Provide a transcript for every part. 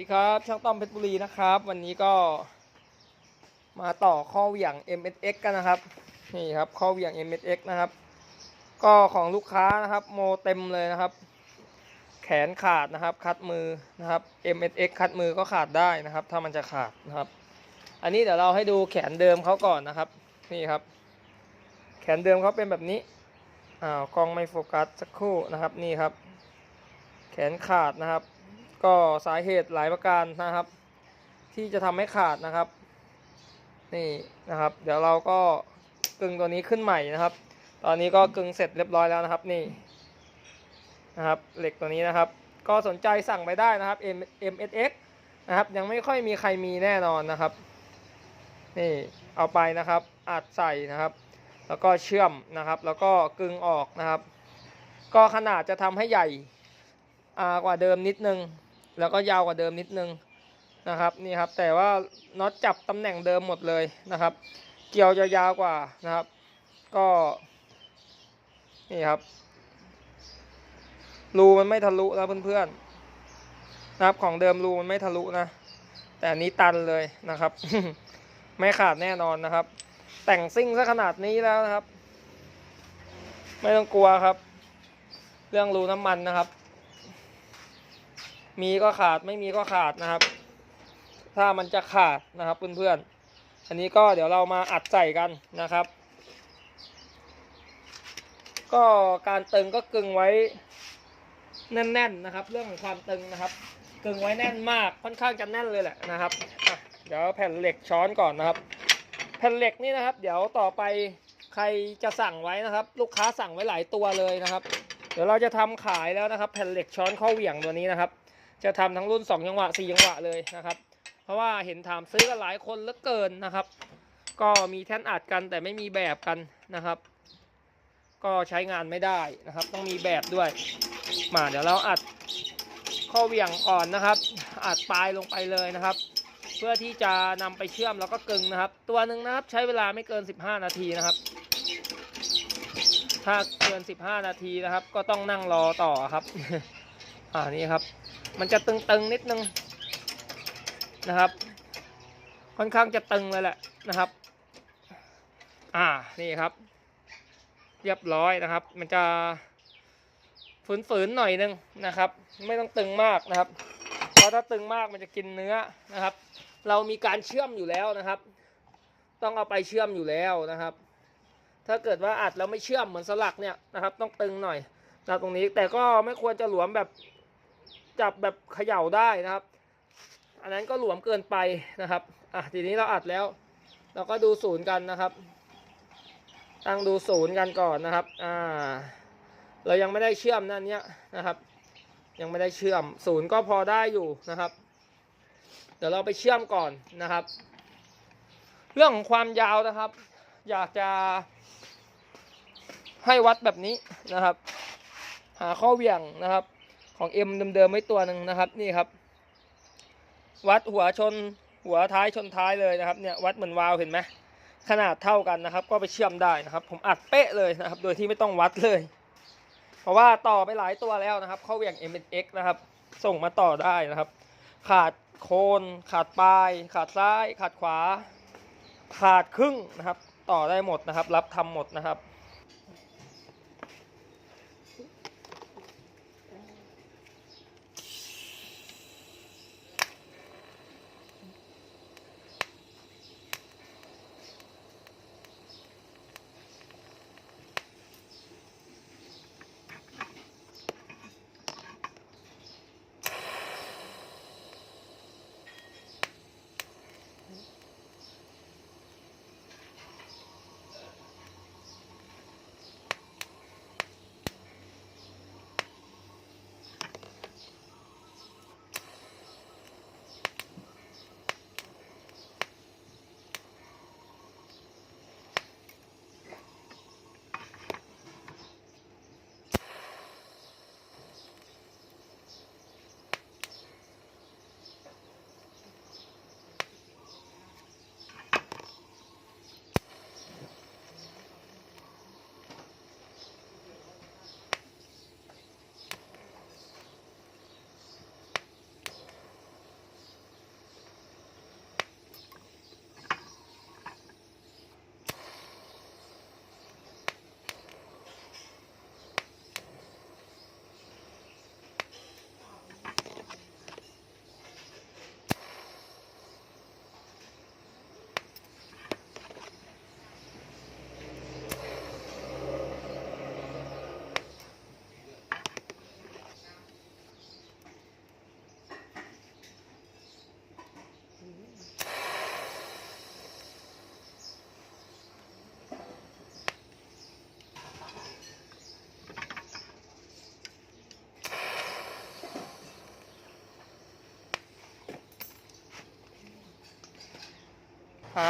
ดีครับ ช่างต้อมเพชรบุรีนะครับ วันนี้ก็มาต่อข้อเหวี่ยง MSX กันนะครับนี่ครับข้อเหวี่ยง MSX นะครับ ก็ของลูกค้านะครับ โมเต็มเลยนะครับ แขนขาดนะครับ คัดมือนะครับ MSX คัดมือก็ขาดได้นะครับ ถ้ามันจะขาดนะครับ อันนี้เดี๋ยวเราให้ดูแขนเดิมเขาก่อนนะครับนี่ครับ แขนเดิมเขาเป็นแบบนี้อ้าวกล้องไม่โฟกัสสักครู่นะครับนี่ครับ แขนขาดนะครับ ก็สาเหตุหลายประการนะครับ ที่จะทำให้ขาดนะครับ นี่นะครับ เดี๋ยวเราก็กึงตัวนี้ขึ้นใหม่นะครับ ตอนนี้ก็กึงเสร็จเรียบร้อยแล้วนะครับนี่นะครับเหล็กตัวนี้นะครับ ก็สนใจสั่งไปได้นะครับ M MSX นะครับ ยังไม่ค่อยมีใครมีแน่นอนนะครับ นี่เอาไปนะครับอัดใส่นะครับ แล้วก็เชื่อมนะครับ แล้วก็กึงออกนะครับ ก็ขนาดจะทำให้ใหญ่กว่าเดิมนิดนึง แล้วก็ยาวกว่าเดิมนิดนึงนะครับนี่ครับแต่ว่าน็อตจับตำแหน่งเดิมหมดเลยนะครับ เกี่ยวจะยาวกว่านะครับ ก็นี่ครับรูมันไม่ทะลุนะเพื่อนๆนะครับของเดิมรูมันไม่ทะลุนะ แต่อันนี้ตันเลยนะครับ ไม่ขาดแน่นอนนะครับ แต่งซิ่งซะขนาดนี้แล้วนะครับ ไม่ต้องกลัวครับ เรื่องรูน้ำมันนะครับ มีก็ขาดไม่มีก็ขาดนะครับ ถ้ามันจะขาดนะครับเพื่อนๆอันนี้ก็เดี๋ยวเรามาอัดใส่กันนะครับ ก็การตึงก็กึงไว้แน่นๆนะครับ เรื่องของความตึงนะครับ กึงไว้แน่นมากค่อนข้างจะแน่นเลยแหละนะครับเดี๋ยวแผ่นเหล็กช้อนก่อนนะครับ แผ่นเหล็กนี่นะครับ เดี๋ยวต่อไปใครจะสั่งไว้นะครับ ลูกค้าสั่งไว้หลายตัวเลยนะครับ เดี๋ยวเราจะทำขายแล้วนะครับ แผ่นเหล็กช้อนข้อเหวี่ยงตัวนี้นะครับ จะทำทั้งรุ่น 2 จังหวะ 4 จังหวะเลยนะครับ เพราะว่าเห็นถามซื้อกันหลายคนเหลือเกินนะครับ ก็มีแท่นอัดกันแต่ไม่มีแบบกันนะครับ ก็ใช้งานไม่ได้นะครับ ต้องมีแบบด้วยมาเดี๋ยวเราอัดข้อเหวี่ยงก่อนนะครับ อัดปลายลงไปเลยนะครับ เพื่อที่จะนำไปเชื่อมแล้วก็กึงนะครับ ตัวหนึ่งนะครับใช้เวลาไม่เกิน 15 นาทีนะครับ ถ้าเกิน 15 นาทีนะครับ ก็ต้องนั่งรอต่อครับ อ่านี่ครับ มันจะตึงๆนิดนึงนะครับ ค่อนข้างจะตึงเลยแหละนะครับ อ่านี่ครับ เรียบร้อยนะครับ มันจะฝืนๆหน่อยนึงนะครับ ไม่ต้องตึงมากนะครับ เพราะถ้าตึงมากมันจะกินเนื้อนะครับ เรามีการเชื่อมอยู่แล้วนะครับ ต้องเอาไปเชื่อมอยู่แล้วนะครับ ถ้าเกิดว่าอัดแล้วไม่เชื่อมเหมือนสลักเนี่ยนะครับ ต้องตึงหน่อยนะตรงนี้แต่ก็ไม่ควรจะหลวมแบบ จับแบบเขย่าได้นะครับ อันนั้นก็หลวมเกินไปนะครับอะทีนี้เราอัดแล้ว เราก็ดูศูนย์กันนะครับ ตั้งดูศูนย์กันก่อนนะครับอ่าเรายังไม่ได้เชื่อมนั่นเนี้ยนะครับ ยังไม่ได้เชื่อมศูนย์ก็พอได้อยู่นะครับ เดี๋ยวเราไปเชื่อมก่อนนะครับ เรื่องของความยาวนะครับ อยากจะให้วัดแบบนี้นะครับ หาข้อเหวี่ยงนะครับ ของ M เดิมๆไว้ตัวหนึ่งนะครับนี่ครับ วัดหัวชนหัวท้ายชนท้ายเลยนะครับเนี่ยวัดเหมือนวาล์วเห็นไหมขนาดเท่ากันนะครับ ก็ไปเชื่อมได้นะครับ ผมอัดเป๊ะเลยนะครับ โดยที่ไม่ต้องวัดเลย เพราะว่าต่อไปหลายตัวแล้วนะครับ เข้าเวียง m x นะครับ ส่งมาต่อได้นะครับ ขาดโคนขาดปลาย ขาดซ้าย ขาดขวา ขาดครึ่งนะครับ ต่อได้หมดนะครับ รับทำหมดนะครับา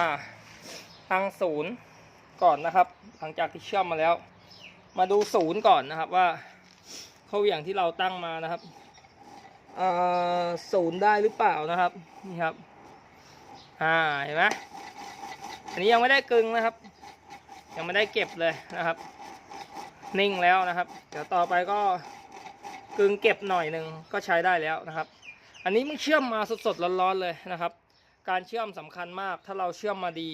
ตั้งศูนย์ก่อนนะครับ หลังจากที่เชื่อมมาแล้ว มาดูศูนย์ก่อนนะครับว่าเข้าเหวี่ยงที่เราตั้งมานะครับศูนย์ได้หรือเปล่านะครับนี่ครับอ่าเห็นไหมอันนี้ยังไม่ได้กึงนะครับ ยังไม่ได้เก็บเลยนะครับ นิ่งแล้วนะครับ เดี๋ยวต่อไปก็กึงเก็บหน่อยหนึ่งก็ใช้ได้แล้วนะครับ อันนี้มึงเชื่อมมาสดๆร้อนๆเลยนะครับ การเชื่อมสำคัญมาก ถ้าเราเชื่อมมาดี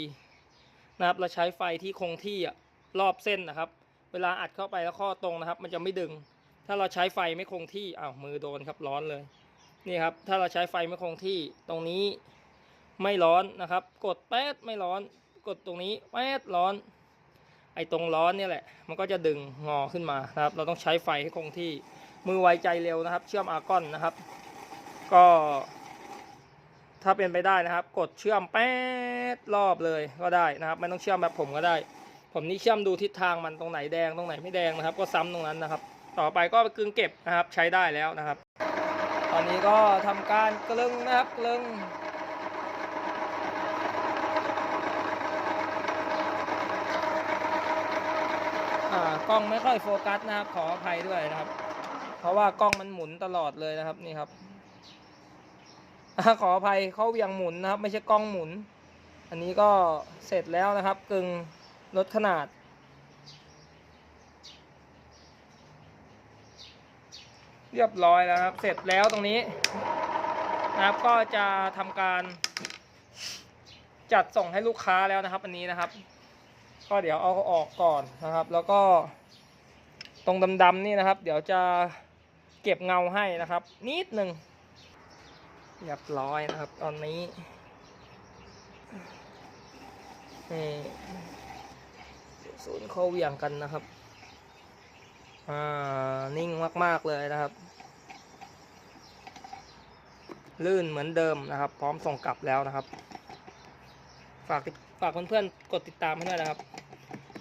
นะครับ เราใช้ไฟที่คงที่อะรอบเส้นนะครับ เวลาอัดเข้าไปแล้วข้อตรงนะครับ มันจะไม่ดึง ถ้าเราใช้ไฟไม่คงที่อ้าวมือโดนครับร้อนเลย นี่ครับ ถ้าเราใช้ไฟไม่คงที่ตรงนี้ไม่ร้อนนะครับ กดแป๊ดไม่ร้อน กดตรงนี้แป๊ดร้อน ไอ้ตรงร้อนเนี่ยแหละ มันก็จะดึงงอขึ้นมานะครับ เราต้องใช้ไฟให้คงที่ มือไวใจเร็วนะครับ เชื่อมอาร์กอนนะครับ ก็ ถ้าเป็นไปได้นะครับ กดเชื่อมแป๊ดรอบเลยก็ได้นะครับไม่ต้องเชื่อมแบบผมก็ได้ ผมนี่เชื่อมดูทิศทางมันตรงไหนแดงตรงไหนไม่แดงนะครับ ก็ซ้ำตรงนั้นนะครับ ต่อไปก็กึงเก็บนะครับใช้ได้แล้วนะครับ ตอนนี้ก็ทำการกลึงนะครับกลึงอ่ากล้องไม่ค่อยโฟกัสนะครับขออภัยด้วยนะครับ เพราะว่ากล้องมันหมุนตลอดเลยนะครับนี่ครับ ขออภัยเขาเวียงหมุนนะครับ ไม่ใช่กล้องหมุน อันนี้ก็เสร็จแล้วนะครับ กึ่งลดขนาด เรียบร้อยแล้วครับ เสร็จแล้วตรงนี้นะครับก็จะทำการ จัดส่งให้ลูกค้าแล้วนะครับ อันนี้นะครับ ก็เดี๋ยวเอาออกก่อนนะครับ แล้วก็ตรงดำๆนี่นะครับ เดี๋ยวจะเก็บเงาให้นะครับ นิดหนึ่ง เรียบร้อยนะครับ ตอนนี้นี่ศูนย์เข้าเวียงกันนะครับ อ่า นิ่งมาก ๆ เลยนะครับ ลื่นเหมือนเดิมนะครับ พร้อมส่งกลับแล้วนะครับ ฝากฝากเพื่อนๆ กดติดตามให้ด้วยนะครับ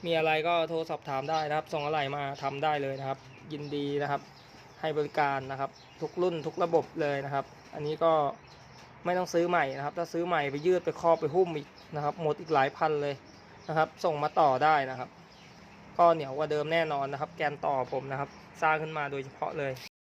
มีอะไรก็โทรสอบถามได้นะครับ ส่งอะไรมาทำได้เลยนะครับ ยินดีนะครับ ให้บริการนะครับ ทุกรุ่นทุกระบบเลยนะครับ อันนี้ก็ไม่ต้องซื้อใหม่นะครับ ถ้าซื้อใหม่ไปยืดไปครอบไปหุ้มอีกนะครับ หมดอีกหลายพันเลยนะครับ ส่งมาต่อได้นะครับ ก็เหนียวกว่าเดิมแน่นอนนะครับ แกนต่อผมนะครับ สร้างขึ้นมาโดยเฉพาะเลย